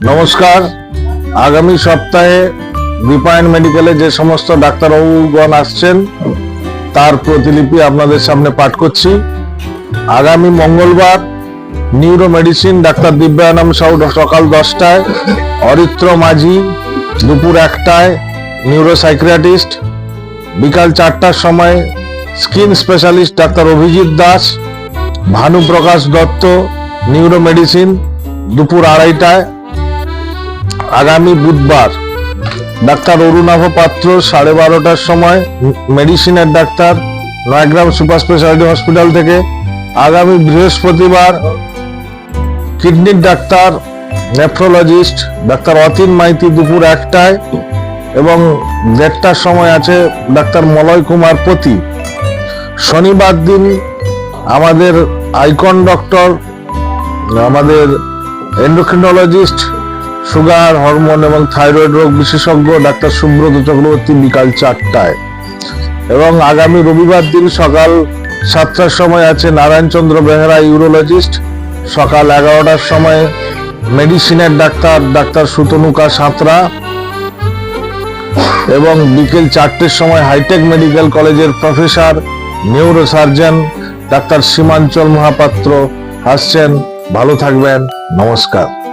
নমস্কার। আগামী সপ্তাহে দীপায়ন মেডিকেলে যে সমস্ত ডাক্তারবাবুগণ আসছেন, তার প্রতিলিপি আপনাদের সামনে পাঠ করছি। আগামী মঙ্গলবার neuro medicine doctor Dibyanam Sau সকাল দশটায়, অরিত্র মাঝি দুপুর একটায় নিউরো সাইক্রিয়াটিস্ট বিকাল চারটার সময় skin specialist doctor Abhijit Das, Bhanuprakash Dutta neuro medicine দুপুর আড়াইটায়। আগামী বুধবার ডাক্তার অরুণাভ পাত্র সাড়ে বারোটার সময় মেডিসিনের doctor Nayagram super speciality hospital থেকে আগামী বৃহস্পতিবার কিডনির doctor, nephrologist doctor Atin Maity দুপুর একটায় এবং দেড়টার সময় আছে ডাক্তার মলয় কুমার পতি। শনিবার দিন আমাদের আইকন ডক্টর, আমাদের এন্ডোক্রিনোলজিস্ট সুগার, হরমোন এবং থাইরয়েড রোগ বিশেষজ্ঞ ডাক্তার সুব্রত চক্রবর্তী বিকাল চারটায়। এবং আগামী রবিবার দিন সকাল সাতটার সময় আছে নারায়ণচন্দ্র বেহরা ইউরোলজিস্ট। সকাল এগারোটার সময় মেডিসিনের ডাক্তার ডাক্তার সুতনুকা সাঁতরা। এবং বিকেল চারটের সময় হাইটেক মেডিকেল কলেজের professor, neurosurgeon doctor Simanchal Mahapatra আসছেন। ভালো থাকবেন, নমস্কার।